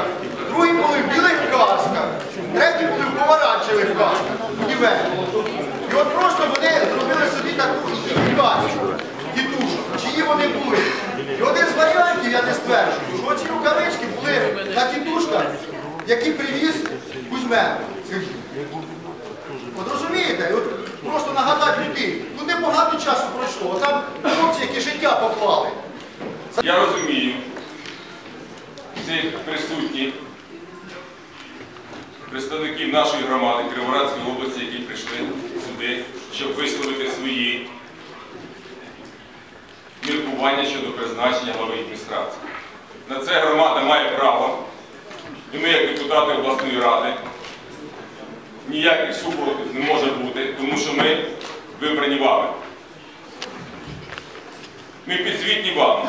касках, другі були в білих касках, треті були в помаранчевих касках, німецьких. І от просто вони зробили собі таку ідентифікацію дітушок, чиї вони були. І один з варіантів, я не стверджую, що оці рукавички були на тітушках, які привіз Кузьмен. От розумієте, от просто нагадати людей, ну небагато часу пройшло, там хлопці, які життя поклали. Я розумію всіх присутніх представників нашої громади Криворадської області, які прийшли сюди, щоб висловити свої міркування щодо призначення глави адміністрації. На це громада має право, і ми, як депутати обласної ради, ніяких супротив не може бути, тому що ми вибрані вами. Ми підзвітні вам.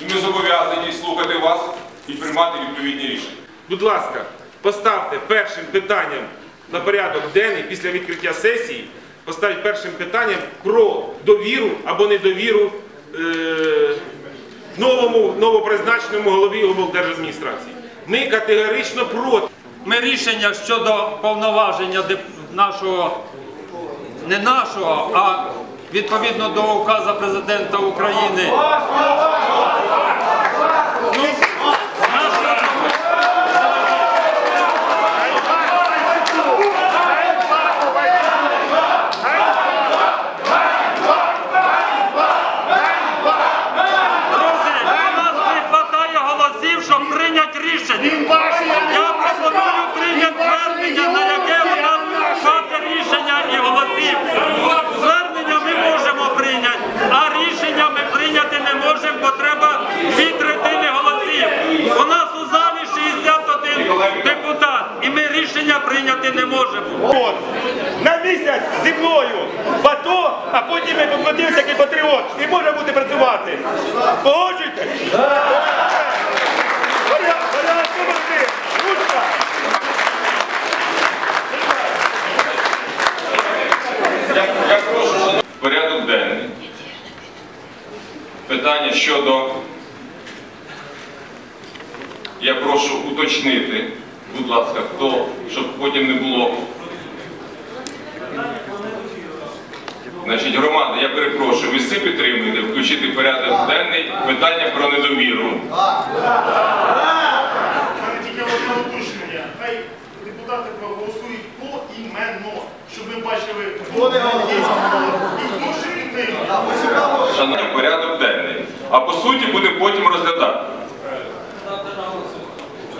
І ми зобов'язані слухати вас і приймати відповідні рішення. Будь ласка, поставте першим питанням на порядок денний після відкриття сесії, поставіть першим питанням про довіру або недовіру е, новому новопризначеному голові облдержадміністрації. Ми категорично проти. Ми рішення щодо повноваження нашого, не нашого, а відповідно до указу президента України. Ну, нашого- Друзі, у нас не вистачає голосів, щоб прийняти рішення. Я пропоную прийняти звернення, на яке у нас хватить рішення і голосів. Звернення ми можемо прийняти, а рішення ми прийняти не можемо, бо треба дві третини голосів. У нас у залі 61 депутат, і ми рішення прийняти не можемо. От. На місяць зі мною в АТО, а потім я покладився як і патріот. І може бути працювати. Я, я прошу, порядок денний. Питання щодо. Я прошу уточнити, будь ласка, хто, щоб потім не було. Значить, громада, я перепрошую, ви всі підтримуєте включити порядок денний питання про недовіру. тільки одне уточнення. Хай депутати проголосують поіменно, щоб ми бачили, хто. Шановні, порядок денний. А по суті будемо потім розглядати.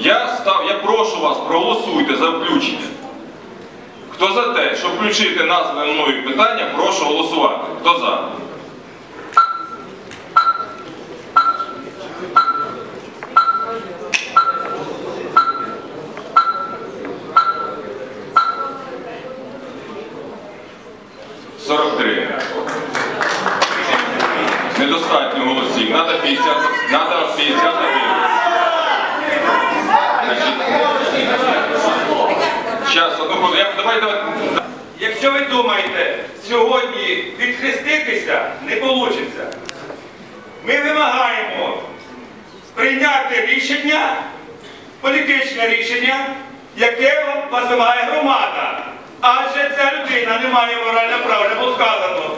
Я став, я прошу вас, проголосуйте за включення. Хто за те, щоб включити назване мною питання, прошу голосувати. Хто за? Не вийде. Ми вимагаємо прийняти рішення, політичне рішення, яке вас громада. Адже ця людина не має морального права, не було сказано.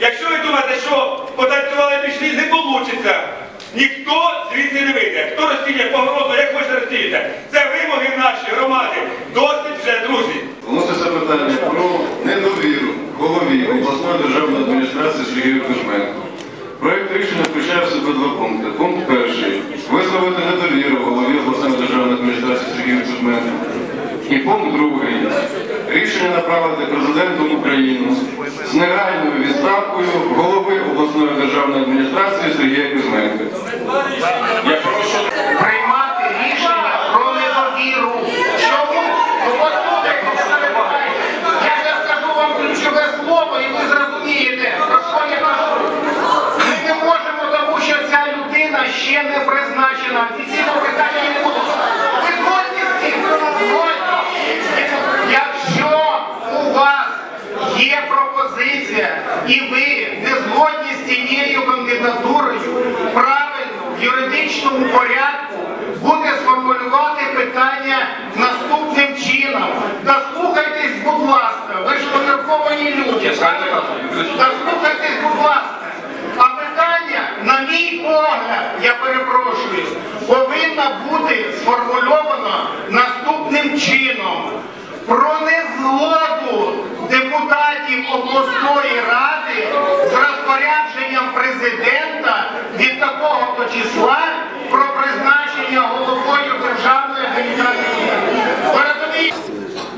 Якщо ви думаєте, що потанцювали пішли, не вийде. Ніхто звідси не вийде. Хто розцінює погрозу, як хочете розцінюйте. Це вимоги нашої громади. Досить вже, друзі. Вноситься питання про недовіру голові обласної державної адміністрації Сергію Кузьменку. Проект рішення включає в себе два пункти. Пункт перший. Висловити недовіру голові обласної державної адміністрації Сергію Кузьменку. І пункт другий. Рішення направити президенту України з негайною відставкою голови обласної державної адміністрації Сергія Кузьменка. і ви не згодні з цією кандидатурою правильно в юридичному порядку буде сформулювати питання наступним чином. Дослухайтесь, будь ласка, ви ж помірковані люди. Дослухайтесь, будь ласка. А питання, на мій погляд, я перепрошую, повинно бути сформульовано на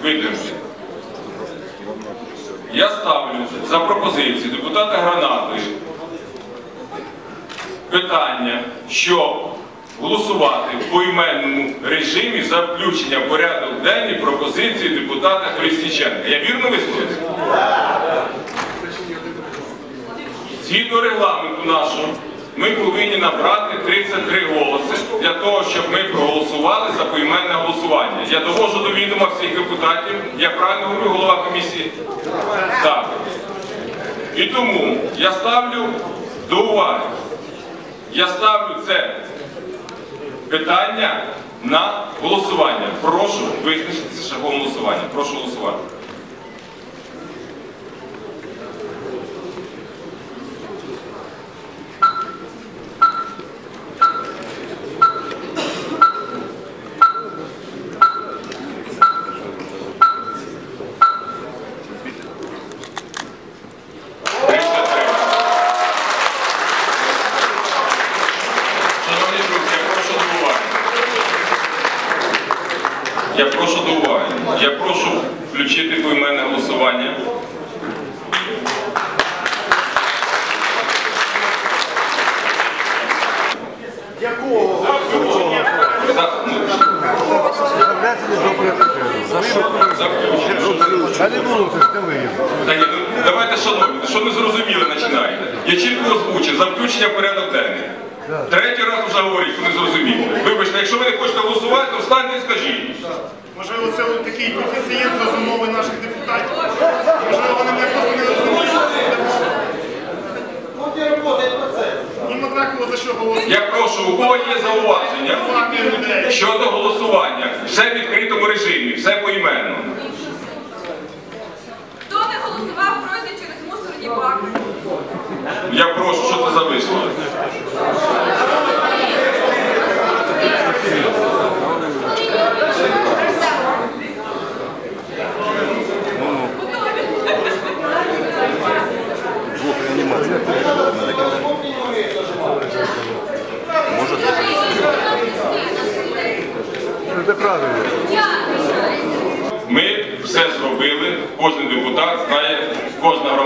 Витримки. Я ставлю за пропозицію депутата Гранатої питання, щоб голосувати в поіменному режимі за включення в порядок денний пропозиції депутата Колісніченка. Я вірно висловився? Згідно регламенту нашого, ми повинні набрати 33 голоси для того, щоб ми проголосували за поіменне голосування. Я довожу до відома всіх депутатів. Я правильно говорю, голова комісії? Так. І тому я ставлю до уваги. Я ставлю це питання на голосування. Прошу визначитися шляхом голосування. Прошу голосувати. Шановні друзі, я прошу до уваги. Я прошу до уваги. Я прошу включити поіменне голосування. За, ну, за включення. Та ні, ну, давайте, шановні, що не зрозуміли починаєте. Я чітко озвучив за включення в порядок денний. Третій раз вже говорить, що не зрозуміло. Вибачте, якщо ви не хочете голосувати, то встаньте і скажіть. Можливо, це такий коефіцієнт розумови наших депутатів. Можливо, вони мене просто не розуміють. Їм однаково за що голосувати. Я прошу, у кого є зауваження щодо голосування, все в відкритому режимі, все поіменно. Хто не голосував, пройде через мусорні баки. Я прошу, що це за висловок?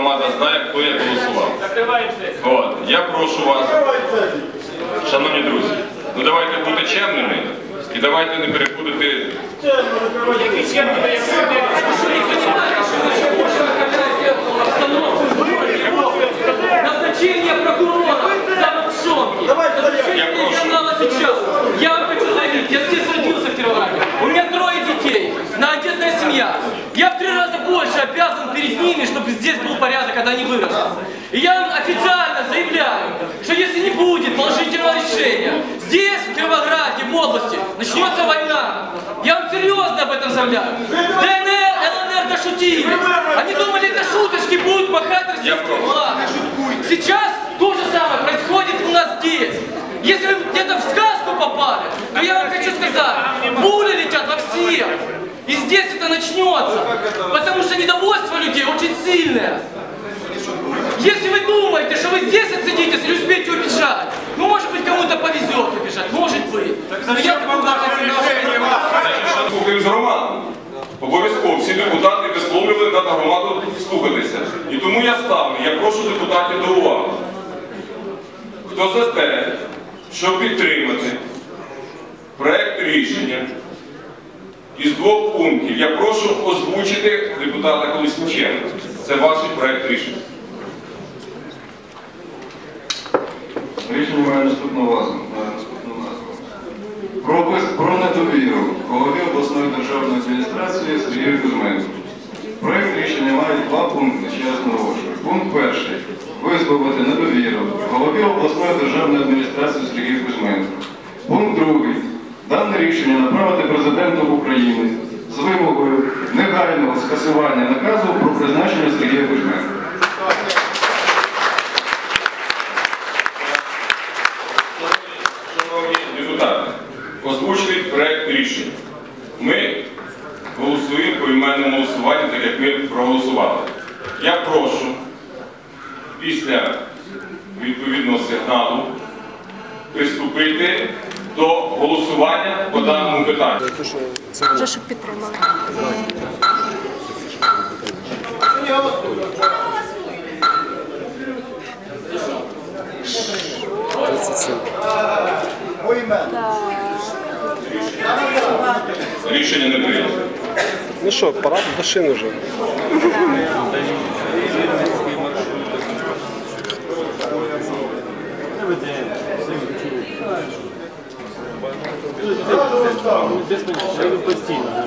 громада знає, хто як голосував. От, я прошу вас, шановні друзі, ну давайте бути чемними і давайте не переходити. Назначение прокурора за Макшонки. Назначение Я прошу. канала сейчас. Я вам хочу заявить, я здесь родился в Кировограде. Ними, чтобы здесь был порядок, когда они вырастут. И я вам официально заявляю, что если не будет положительного решения, здесь, в Кировограде, в области, начнется война. Я вам серьезно об этом заявляю. ДНР, ЛНР дошутили. Они думали, это шуточки будут махать прошу. флагом. Сейчас то же самое происходит это начнется. Потому что недовольство людей очень сильное. Если вы думаете, что вы здесь отсидитесь или успеете убежать, ну, может быть, кому-то повезет убежать, может быть. Но я такого Значить, що слухаємо з громаду. Обов'язково всі депутати висловлювали на громаду слухатися. І тому я ставлю, я прошу депутатів до уваги. Хто за те, щоб підтримати проект рішення із двох пунктів, я прошу озвучити депутата Колісниченка. Це ваш проект рішення. Рішення має наступну наступну назву. Про, недовіру голові обласної державної адміністрації Сергію Кузьменку. Проект рішення має два пункти, ще раз наголошую. Пункт перший. Висловити недовіру голові обласної державної адміністрації Сергію Кузьменку. Пункт другий. Дане рішення направити президенту України з вимогою негайного скасування наказу про призначення Сергія Кузьменка. озвучений проект рішення. Ми голосуємо по іменному голосуванню, так як ми проголосували. Я прошу після відповідного сигналу приступити до голосування по даному питанню. Вже щоб підтримали. Рішення не прийнято. Ну що, пора до шин уже. Не проголосували всі представники партії регіонів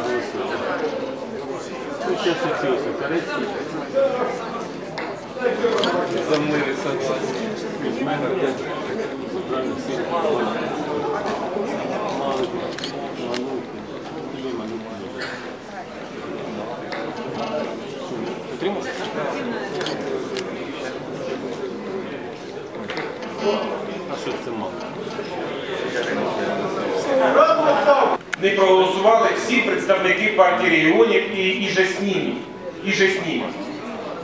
і, і же з ними. І же з ними.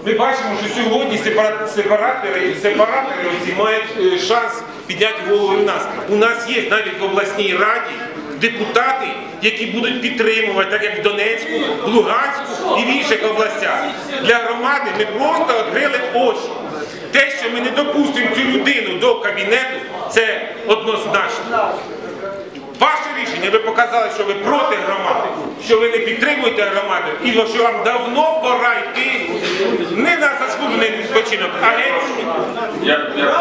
Ми бачимо, що сьогодні сепаратори, сепаратори оці мають е, шанс підняти голову в нас. У нас є навіть в обласній раді депутати, які будуть підтримувати, так як в Донецьку, в Луганську і в інших областях. Для громади ми просто відкрили очі. Те, що ми не допустимо цю людину до кабінету, це однозначно. Ваше рішення, ви показали, що ви проти громади, що ви не підтримуєте громади, і що вам давно пора йти не на заслужений відпочинок, а геть.